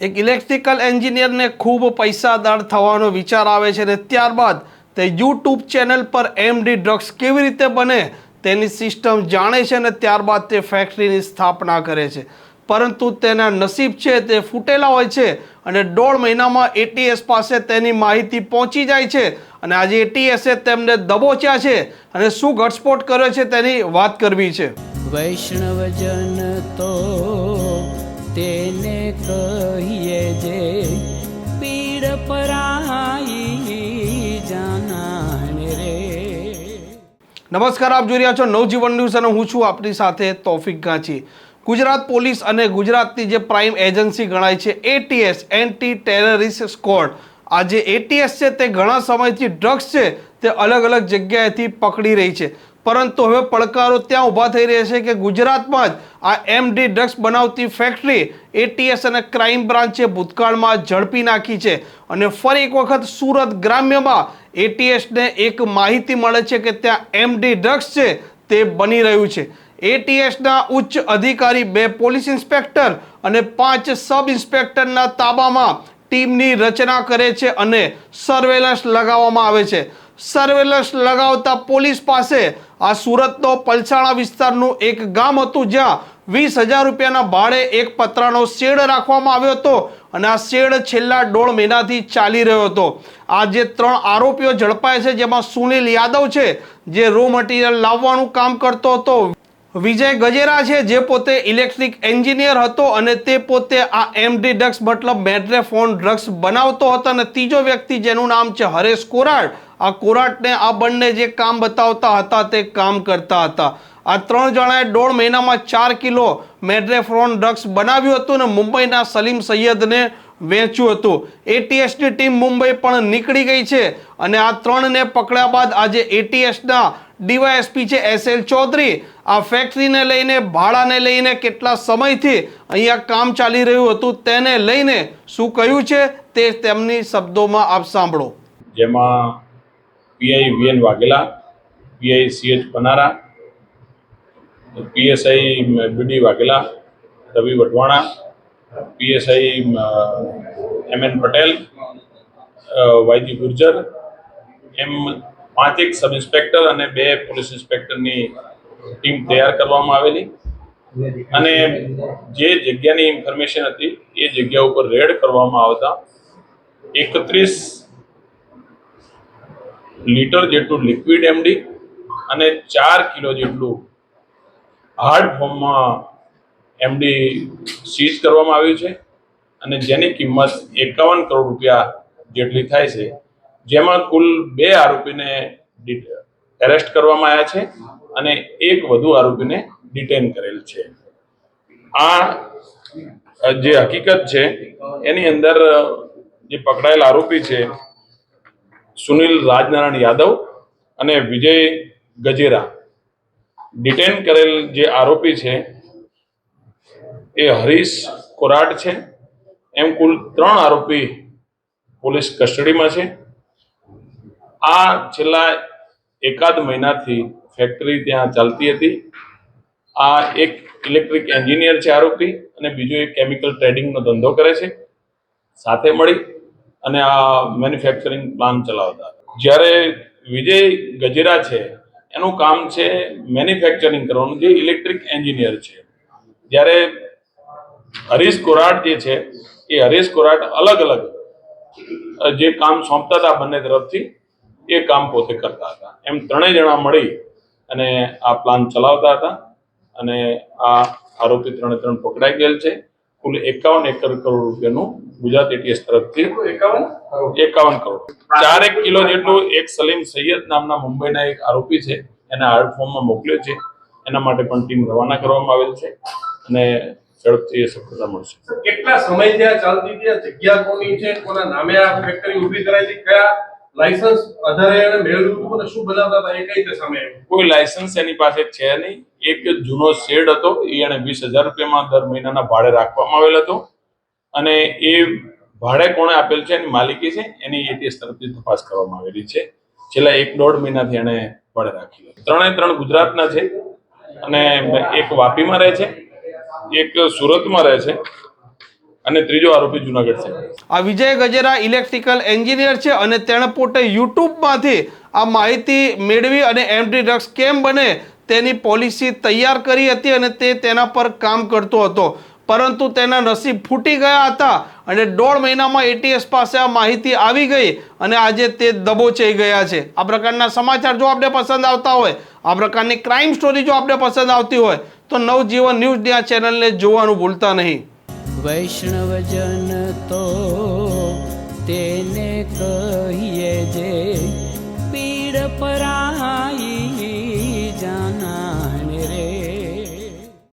એક ઇલેક્ટ્રિકલ એન્જિનિયરને ખૂબ પૈસાદાર થવાનો વિચાર આવે છે અને ત્યારબાદ તે યુટ્યુબ ચેનલ પર એમડી ડ્રગ્સ કેવી રીતે બને તેની સિસ્ટમ જાણે છે અને ત્યારબાદ તે ફેક્ટરીની સ્થાપના કરે છે. પરંતુ તેના નસીબ છે તે ફૂટેલા હોય છે અને દોઢ મહિનામાં એટીએસ પાસે તેની માહિતી પહોંચી જાય છે અને આજે એટીએસે તેમને દબોચ્યા છે અને શું ઘટસ્ફોટ કર્યો છે તેની વાત કરવી છે. વૈષ્ણવજન તો તેને કહીએ જે પીડ પરાઈ જાનાને રે. નમસ્કાર, આપ જોઈ રહ્યા છો નવજીવન ન્યૂઝ અને હું છું આપની સાથે તોફિક ગાંચી. ગુજરાત પોલીસ અને ગુજરાતની જે પ્રાઇમ એજન્સી ગણાય છે એટીએસ એન્ટી ટેરરિસ્ટ સ્કોડ આ જે એટીએસ છે, તે ઘણા સમયથી ડ્રગ્સ છે, તે અલગ અલગ જગ્યાએથી પકડી રહી છે. પરંતુ હવે પડકારો ત્યાં ઊભા થઈ રહ્યા છે કે ગુજરાતમાં જ આ એમડી ડ્રગ્સ બનાવતી ફેક્ટરી એટીએસ અને ક્રાઇમ બ્રાન્ચે ભૂતકાળમાં ઝડપી નાખી છે. અને ફરી એક વખત સુરત ગ્રામ્યમાં એટીએસને એક માહિતી મળે છે કે ત્યાં એમડી ડ્રગ્સ છે તે બની રહ્યું છે. એટીએસના ઉચ્ચ અધિકારી બે પોલીસ ઇન્સ્પેક્ટર અને પાંચ સબ ઇન્સ્પેક્ટરના તાબામાં ટીમની રચના કરે છે અને સર્વેલન્સ લગાવવામાં આવે છે. સર્વેલન્સ લગાવતા પોલીસ પાસે આ સુરતનો પલસાણા વિસ્તારનું એક ગામ હતું જ્યાં વીસ હજાર રૂપિયાના ભાડે એક પતરાનો શેડ રાખવામાં આવ્યો હતો અને આ શેડ છેલ્લા દોઢ મહિનાથી ચાલી રહ્યો હતો. આ જે ત્રણ આરોપીઓ ઝડપાય છે, જેમાં સુનિલ યાદવ છે, જે રો મટીરિયલ લાવવાનું કામ કરતો હતો. વિજય ગજેરા છે, જે પોતે ઇલેક્ટ્રિક એન્જિનિયર હતો અને તે પોતે આ એમડી ડ્રગ્સ મતલબ મેડ્રેફોન ડ્રગ્સ બનાવતો હતો અને ત્રીજો વ્યક્તિ જેનું નામ છે હરેશ કોરાટ આ કોરાટને આ બંને જે કામ બતાવતા હતા તે કામ કરતા હતા. આ ત્રણ જણાએ દોઢ મહિનામાં ચાર કિલો મેડ્રેફ્રોન ડ્રગ્સ બનાવ્યું હતું અને મુંબઈના સલીમ સૈયદને વેચ્યું હતું. એટીએસની ટીમ મુંબઈ પણ નીકળી ગઈ છે અને આ ત્રણને પકડ્યા બાદ આજે એટીએસના ડીવાયએસપી છે એસ એલ ચૌધરી આ ફેક્ટરીને લઈને, ભાડાને લઈને કેટલા સમયથી અહીંયા કામ ચાલી રહ્યું હતું તેને લઈને શું કહ્યું છે તે તેમની શબ્દોમાં આપ સાંભળો. જેમાં PI VN Vaghela, PI CH Panara, PSI BD Vaghela, Ravi Vadhvana, PSI M N Patel YG Gurjar, એમ પાંચેક સબ ઇન્સ્પેક્ટર અને બે પોલીસ ઇન્સ્પેક્ટરની ટીમ તૈયાર કરવામાં આવેલી. અને જે જગ્યાની ઇન્ફોર્મેશન હતી એ જગ્યા ઉપર રેડ કરવામાં આવતા એકત્રીસ લીટર જેટલું લિક્વિડ એમડી અને ચાર કિલો જેટલું હાર્ડ ફોર્મમાં એમડી સીઝ કરવામાં આવ્યું છે અને જેની કિંમત એકાવન કરોડ રૂપિયા જેટલી થાય છે. જેમાં કુલ બે આરોપીને એરેસ્ટ કરવામાં આવ્યા છે અને એક વધુ આરોપીને ડિટેન કરેલ છે. આ જે હકીકત છે, એની અંદર જે પકડાયેલ આરોપી છે સુનિલ રાજનારાયણ યાદવ અને વિજય ગજેરા. ડિટેન કરેલ જે આરોપી છે, એ હરીશ કોરાટ છે. એમ કુલ ત્રણ આરોપી પોલીસ કસ્ટડીમાં છે. આ છેલ્લા એકાદ મહિનાથી ફેક્ટરી ત્યાં ચાલતી હતી. આ એક ઇલેક્ટ્રિક એન્જિનિયર છે આરોપી અને બીજો એક કેમિકલ ટ્રેડિંગનો ધંધો કરે છે. સાથે મળી અને આ મેન્યુફેક્ચરિંગ પ્લાન ચલાવતા. જ્યારે વિજય ગજેરા છે, એનું કામ છે મેન્યુફેક્ચરિંગ કરવાનું, જે ઇલેક્ટ્રિક એન્જિનિયર છે. જ્યારે હરીશ કોરાટ જે છે, એ હરીશ કોરાટ અલગ અલગ જે કામ સોંપતા હતા બંને તરફથી, એ કામ પોતે કરતા હતા. એમ ત્રણેય જણા મળી અને આ પ્લાન ચલાવતા હતા અને આ આરોપી ત્રણે ત્રણ પકડાઈ ગયેલ છે. કુલ એકાવન એકર કરોડ રૂપિયાનું ગુજરાત એટીએસ તરફથી એકાવન કરોડ. ચારેક કિલો જેટલું એક સલીમ સૈયદ નામના મુંબઈના એક આરોપી છે. એને હાર્ડ ફોર્મમાં મોકલ્યો છે. એના માટે પણ ટીમ રવાના કરવામાં આવેલ છે અને ઝડપથી એ સફળતા મળશે. કેટલા સમયથી આ ચાલતી હતી? આ જગ્યા કોની છે? કોના નામે આ ફેક્ટરી ઊભી હતી? કયા લાયસન્સ આધારે એને મેળવ્યું અને શું બનાવતા હતા? એ કઈ રીતે સામે કોઈ લાયસન્સ એની પાસે છે નહીં. એક જૂનો શેડ હતો. એ એને વીસ હજાર રૂપિયામાં દર મહિનાના ભાડે રાખવામાં આવેલ હતો. અને એ ભાડે કોણે આપેલ છે એની માલિકી છે, એની એટીએસ તરફથી તપાસ કરવામાં આવેલી છે. છેલ્લા એક દોઢ મહિનાથી એણે ભાડે રાખી ત્રણે ત્રણ ગુજરાતના છે અને એક વાપીમાં રહે છે, એક સુરતમાં રહે છે અને ત્રીજો આરોપી જુનાગઢ છે. આ વિજય ગજેરા ઇલેક્ટ્રિકલ એન્જિનિયર છે અને તેણે પોતે યુટ્યુબમાંથી આ માહિતી મેળવી અને એમડી ડ્રગ્સ કેમ બને તેની પોલિસી તૈયાર કરી હતી અને તે તેના પર કામ કરતો હતો. પરંતુ તેના નસીબ ફૂટી ગયા હતા અને દોઢ મહિનામાં એટીએસ પાસે આ માહિતી આવી ગઈ અને આજે તે દબોચાઈ ગયા છે. આ પ્રકારના સમાચાર જો આપણે પસંદ આવતા હોય, આ પ્રકારની ક્રાઇમ સ્ટોરી જો આપણે પસંદ આવતી હોય, તો નવજીવન ન્યૂઝની આ ચેનલને જોવાનું ભૂલતા નહીં. વૈષ્ણવજન